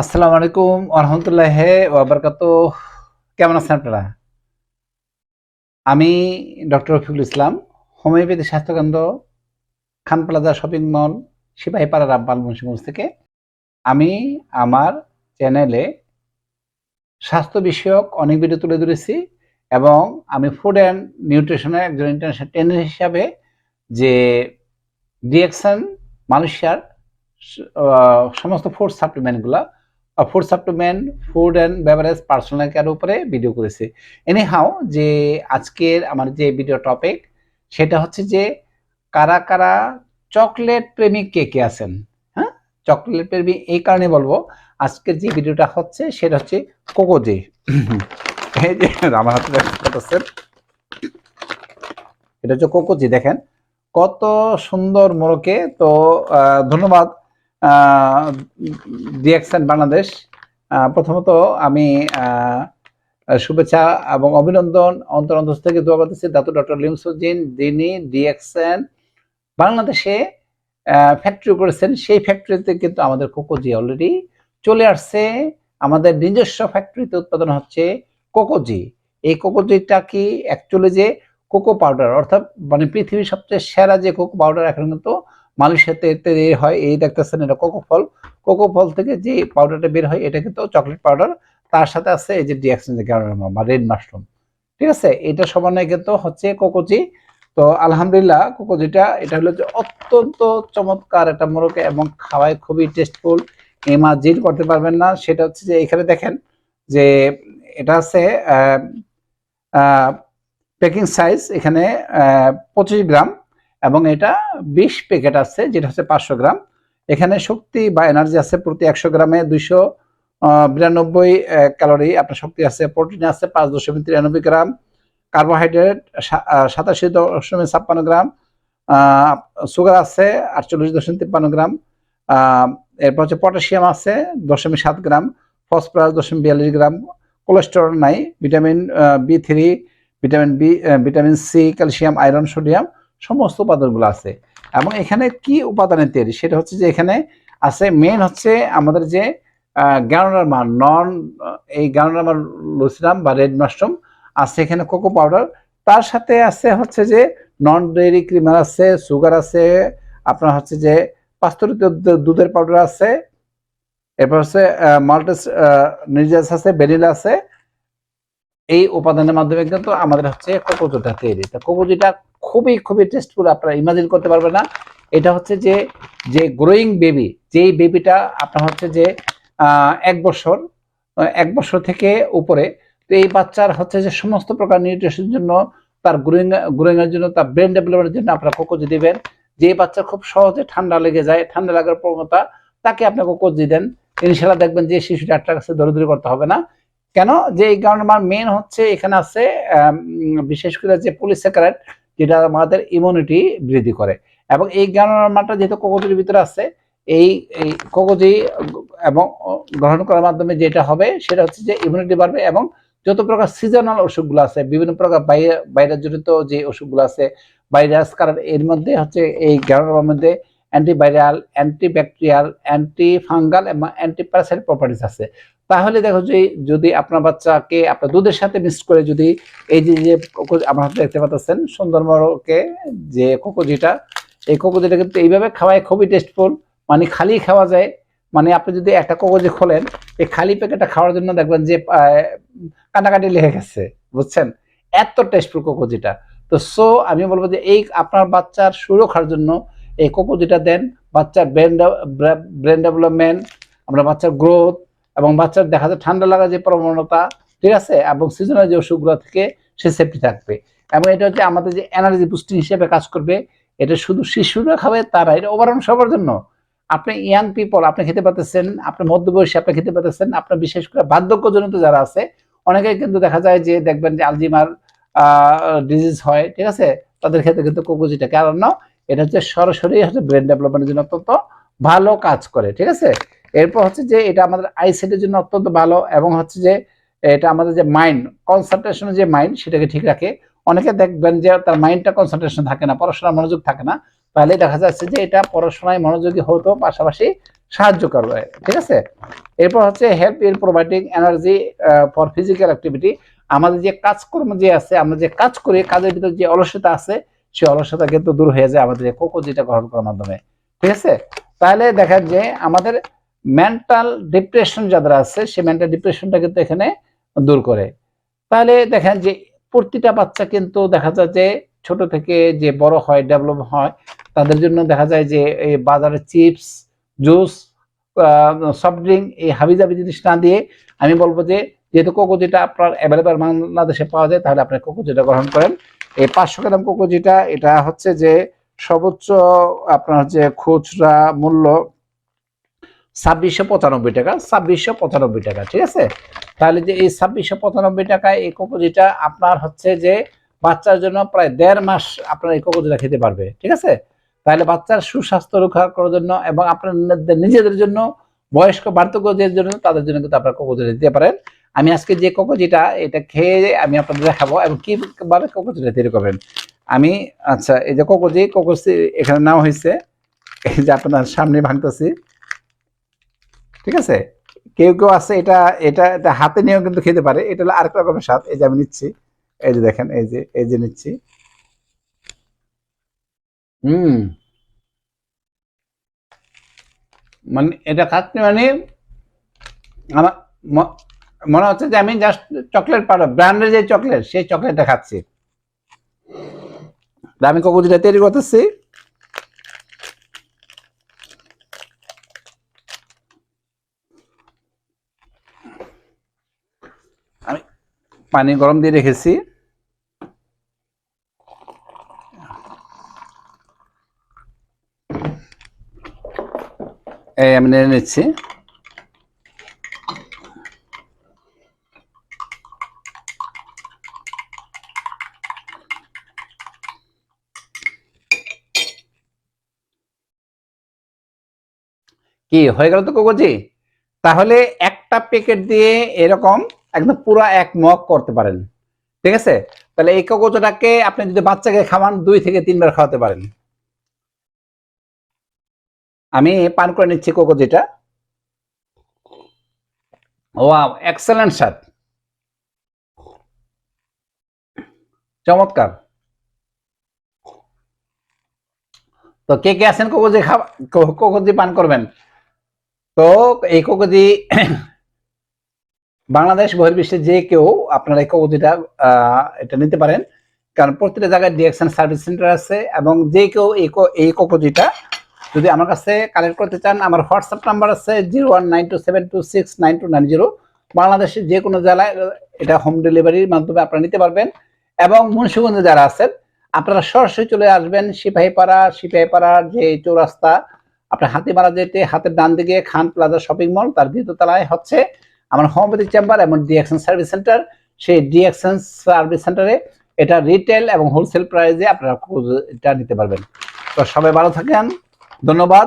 আসসালামু আলাইকুম আরহামতুল্লাহ ওয়াবারকাত কেমন আছেন আপনারা? আমি ডক্টর রফিকুল ইসলাম, হোমিওপ্যাথি স্বাস্থ্যকেন্দ্র, Khan plaza shopping mall, Sipahipara Rampal Munshiganj থেকে। আমি আমার চ্যানেলে স্বাস্থ্য বিষয়ক অনেক ভিডিও তুলে ধরেছি এবং আমি ফুড অ্যান্ড নিউট্রিশনের একজন ইন্টারন্যাশনাল ট্রেনার হিসাবে যে ডিএকশন মালয়েশিয়ার সমস্ত food সাপ্লিমেন্টগুলা food supplement food and beverage personal care উপরে ভিডিও করেছি। এনিহাও যে আজকের আমার যে ভিডিও টপিক সেটা হচ্ছে যে কারা কারা চকলেট প্রেমিক কে কে আছেন? হ্যাঁ? চকলেট প্রেমী এই কারণে বলব, আজকের যে ভিডিওটা হচ্ছে, সেটা হচ্ছে কোকোজে এই যে, আমার হাতে এটা হচ্ছে কোকোজি দেখেন। কত সুন্দর মোড়কে তো ধন্যবাদ। ডিএক্সএন বাংলাদেশ প্রথমত আমি শুভেচ্ছা এবং অভিনন্দন অন্তর অন্তর থেকে দোয়া করতেছি দাতু ডক্টর লিমসুদ্দিন যিনি ডিএক্সএন বাংলাদেশে ফ্যাক্টরি করেছেন। সেই ফ্যাক্টরিতে কিন্তু আমাদের কোকোজি অলরেডি চলে আসছে। আমাদের নিজস্ব ফ্যাক্টরিতে উৎপাদন হচ্ছে কোকোজি এই কোকোজিটা কি অ্যাকচুয়ালি যে কোকো পাউডার অর্থাৎ মানে পৃথিবীর সবচেয়ে সেরা যে কোকো পাউডার এখন কিন্তু মালয়েশিয়াতে এতে হয়, এই দেখতেছেন এটা কোকো ফল। কোকো ফল থেকে যে পাউডারটা বের হয়, এটা কিন্তু চকলেট পাউডার তার সাথে আছে এই যে ডিএক্সিন যে বা রেড মাশরুম ঠিক আছে? এটা সমানে কিন্তু হচ্ছে কোকোজি তো আলহামদুলিল্লাহ কোকোজিটা এটা হলো যে অত্যন্ত চমৎকার একটা মোরকে এবং খাওয়ায় খুবই টেস্টফুল মাছ করতে পারবেন না। সেটা হচ্ছে যে এখানে দেখেন যে এটা আছে প্যাকিং সাইজ এখানে পঁচিশ গ্রাম। এবং এটা বিশ প্যাকেট আছে, যেটা হচ্ছে পাঁচশো গ্রাম। এখানে শক্তি বা এনার্জি আছে প্রতি একশো গ্রামে দুইশো বিরানব্বই ক্যালোরি আপনার শক্তি আছে প্রোটিন আছে পাঁচ দশমিক তিরানব্বই গ্রাম। কার্বোহাইড্রেট সাতাশি দশমিক ছাপ্পান্ন গ্রাম। সুগার আছে আটচল্লিশ দশমিক তিপ্পান্ন গ্রাম। এরপর হচ্ছে পটাশিয়াম আছে দশমিক সাত গ্রাম। ফসফরাস দশমিক বিয়াল্লিশ গ্রাম। কোলেস্টেরল নাই vitamin B three vitamin B vitamin C calcium iron sodium সমস্ত উপাদানগুলো আছে। এবং এখানে কি উপাদানের তৈরি? সেটা হচ্ছে যে এখানে আছে মেন হচ্ছে আমাদের যে গ্যানোলার মান নন এই গ্যানোলার মান লুসিরাম বা রেড মাশরুম আছে এখানে কোকো পাউডার তার সাথে আছে হচ্ছে যে নন ডেয়ারি ক্রিমার আছে সুগার আছে, আপনার হচ্ছে যে পাস্তরিত দুধের পাউডার আছে। এরপর হচ্ছে মাল্টাস নির্যাস আছে ভ্যানিলা আছে। এই উপাদানের মাধ্যমে কিন্তু আমাদের হচ্ছে কোকোজোটা তৈরি। তো কোকোজিটা খুবই খুবই টেস্টফুল আপনারা ইমাজিন করতে পারবেন না। এটা হচ্ছে যে যে গ্রোয়িং বেবি যেই বেবিটা আপনার হচ্ছে যে এক বছর এক বছর থেকে উপরে, তো এই বাচ্চার হচ্ছে যে সমস্ত প্রকার নিউট্রিশনের জন্য তার গ্রোয়িং গ্রোয়িংয়ের জন্য, তার ব্রেন ডেভেলপমেন্টের জন্য আপনারা কোকোজি দিবেন। যে বাচ্চা খুব সহজে ঠান্ডা লেগে যায়, ঠান্ডা লাগার প্রবণতা, তাকে আপনি কোকোজি দেন। ইনশাল্লাহ দেখবেন যে শিশুটা আপনার কাছে দৌড়দৌড়ি করতে হবে না। কেন? যে এই কারণে আমার মেন হচ্ছে এখানে আছে বিশেষ করে যে পুলিসেকারেট যেটা আমাদের ইমিউনিটি বৃদ্ধি করে। এবং এই জ্ঞানমানটা যেহেতু কোকোজির ভিতরে আছে, এই এই কোকোজি এবং গ্রহণ করার মাধ্যমে যেটা হবে, সেটা হচ্ছে যে ইমিউনিটি বাড়বে এবং যত প্রকার সিজনাল অসুখগুলো আছে, বিভিন্ন প্রকার ভাইরাস জনিত যে অসুখগুলো আছে ভাইরাস কারণ এর মধ্যে হচ্ছে এই জ্ঞানের মধ্যে অ্যান্টিভাইরাল অ্যান্টিব্যাকটেরিয়াল অ্যান্টি ফাঙ্গাল এবং অ্যান্টি প্যারাসাইট প্রপার্টিস আছে। তাহলে দেখো যে যদি আপনার বাচ্চাকে আপনার দুধের সাথে মিক্স করে যদি এই যে যে আমার দেখতে পাচ্ছেন সুন্দর মরকে যে কোকোজিটা, এই কোকোজিটা কিন্তু এইভাবে খাওয়ায়, খুবই টেস্টফুল মানে খালি খাওয়া যায়। মানে আপনি যদি একটা কোকোজি খোলেন, এই খালি প্যাকেটটা খাওয়ার জন্য দেখবেন যে কাটাকাটি লেগে গেছে, বুঝছেন? এত টেস্টফুল কোকোজিটা। তো সো আমি বলব যে এই আপনার বাচ্চার সুরক্ষার জন্য এই কোকোজিটা দেন। বাচ্চার ব্রেন ব্রেন ডেভেলপমেন্ট আমরা বাচ্চার গ্রোথ এবং বাচ্চার দেখা যায় ঠান্ডা লাগা যে প্রবণতা, ঠিক আছে? এবং সিজনাল যে অসুখগুলো থেকে, সে সেফটি থাকবে। এবং এটা হচ্ছে আমাদের যে এনার্জি বুস্টিং হিসেবে কাজ করবে, এটা শুধু শিশুরা খাবে, তারা এটা ওভারঅল সবার জন্য। আপনি ইয়াং পিপল আপনি খেতে পারতেছেন, আপনি মধ্যবয়সী, আপনি খেতে পারতেছেন, আপনার বিশেষ করে বার্ধক্যজনিত যারা আছে অনেকে কিন্তু দেখা যায় যে দেখবেন যে আলজিমার ডিজিজ হয়, ঠিক আছে? তাদের ক্ষেত্রে কিন্তু কোকোজিটা কারণ, এটা হচ্ছে সরাসরি হচ্ছে ব্রেন ডেভেলপমেন্টের জন্য অত্যন্ত ভালো কাজ করে, ঠিক আছে? এরপর হচ্ছে যে এটা আমাদের আইসাইটের জন্য অত্যন্ত ভালো এবং হচ্ছে যে এটা আমাদের যে মাইন্ড কনসেন্ট্রেশনের যে মাইন্ড সেটাকে ঠিক রাখে। অনেকে দেখবেন যে তার মাইন্ডটা কনসেন্ট্রেশন থাকে না, পড়াশোনার মনোযোগ থাকে না। তাহলে দেখা যাচ্ছে যে এটা পড়াশোনায় মনোযোগী হতো পাশাপাশি সাহায্য করবে, ঠিক আছে? এরপর হচ্ছে help in providing energy for physical activity আমাদের যে কাজকর্ম যে আছে, আমরা যে কাজ করি, কাজের ভিতরে যে অলসতা আছে সেই অলসতা কিন্তু দূর হয়ে যায় আমাদের কোকো যেটা গ্রহণ করার মাধ্যমে, ঠিক আছে? তাহলে দেখেন যে আমাদের মেন্টাল ডিপ্রেশন যাদের আছে, সেই মেন্টাল ডিপ্রেশনটা কিন্তু এখানে দূর করে। তাহলে দেখেন যে প্রতিটা বাচ্চা কিন্তু দেখা যায় যে ছোট থেকে যে বড় হয় ডেভেলপ হয়, তাদের জন্য দেখা যায় যে এই বাজারে চিপস, জুস সফট ড্রিঙ্ক এই হাবিজাবি জিনিস না দিয়ে আমি বলব যে যেহেতু কোকোজিটা আপনার অ্যাভেলেবেল বাংলাদেশে পাওয়া যায়, তাহলে আপনি কোকোজিটা গ্রহণ করেন। এই পাঁচশো গ্রাম কোকোজিটা, এটা হচ্ছে যে সর্বোচ্চ আপনার হচ্ছে খুচরা মূল্য ছাব্বিশশো পঁচানব্বই টাকা, ছাব্বিশশো পঁচানব্বই টাকা, ঠিক আছে? তাহলে যে এই ছাব্বিশশো পঁচানব্বই টাকায় এই কোকোজিটা আপনার হচ্ছে যে বাচ্চার জন্য প্রায় দেড় মাস আপনার এই কোকোজিটা খেতে পারবে, ঠিক আছে? তাহলে বাচ্চার সুস্বাস্থ্য রক্ষা করার জন্য এবং আপনার নিজেদের জন্য, বয়স্ক বার্ধক্যদের জন্য তাদের জন্য কিন্তু আপনার কোকোজিটা দিতে পারেন। আমি আজকে যে কোকোজিটা, এটা খেয়ে আমি আপনাদের দেখাবো এবং কীভাবে কোকোজিটা তৈরি করবেন। আমি আচ্ছা এই যে কোকোজি কোকোজি এখানে নেওয়া হয়েছে এই যে আপনার সামনে ভাঙতেছি। ঠিক আছে? কেউ কেউ আছে, এটা এটা এটা হাতে নিয়েও কিন্তু খেতে পারে। এটা হলো আরেক রকমের স্বাদ। এই যে আমি নিচ্ছি। এই যে দেখেন, এই যে এই যে নিচ্ছি। হুম। মানে এটা খাচ্ছি মানে আমার মনে হচ্ছে যে আমি জাস্ট চকলেট পাউডার ব্র্যান্ডের যে চকলেট সেই চকলেটটা খাচ্ছি। আমি কোকোজিটা তৈরি করতেছি। পানি গরম দিয়ে রেখেছি। এই আমি নেড়ে নিচ্ছি। কি, হয়ে গেল তো কোকোজি? তাহলে একটা প্যাকেট দিয়ে এরকম একদম পুরো এক মগ করতে পারেন। ঠিক আছে? তাহলে এই কোকোজটাকে আপনি যদি বাচ্চাকে খাওয়ান, দুই থেকে তিনবার খাওয়াতে পারেন। আমি পান করে নিচ্ছি কোকোজিটা ওয়াও, এক্সেলেন্ট স্বাদ। চমৎকার। তো কে কে আছেন? কোকোজি খাওয়া কোকোজি পান করবেন। তো এই কোকোজি বাংলাদেশ বহির্বিশ্বে যে কেউ আপনারা এই কোকোজিটা এটা নিতে পারেন। কারণ প্রতিটা জায়গায় ডিএকশন সার্ভিস সেন্টার আছে এবং যে কেউ এই এই যদি আমার কাছে কালেক্ট করতে চান, আমার হোয়াটসঅ্যাপ নাম্বার আছে zero one nine two seven two six nine two nine zero. বাংলাদেশের যে কোনো জেলায় এটা হোম ডেলিভারির মাধ্যমে আপনারা নিতে পারবেন। এবং মুন্সিগঞ্জে যারা আছেন, আপনারা সরাসরি চলে আসবেন সিপাহীপাড়া সিপাহীপাড়ার যে চৌরাস্তা, আপনার হাতিমারা যেতে, হাতের ডান দিকে খান প্লাজা শপিং মল, তার দ্বিতীয় তলায় হচ্ছে আমার হোমিওপ্যাথি চেম্বার এবং ডিএকশন সার্ভিস সেন্টার সেই ডিএকশন সার্ভিস সেন্টারে এটা রিটেল এবং হোলসেল প্রাইসে আপনারা এটা নিতে পারবেন। তো সবাই ভালো থাকেন, ধন্যবাদ।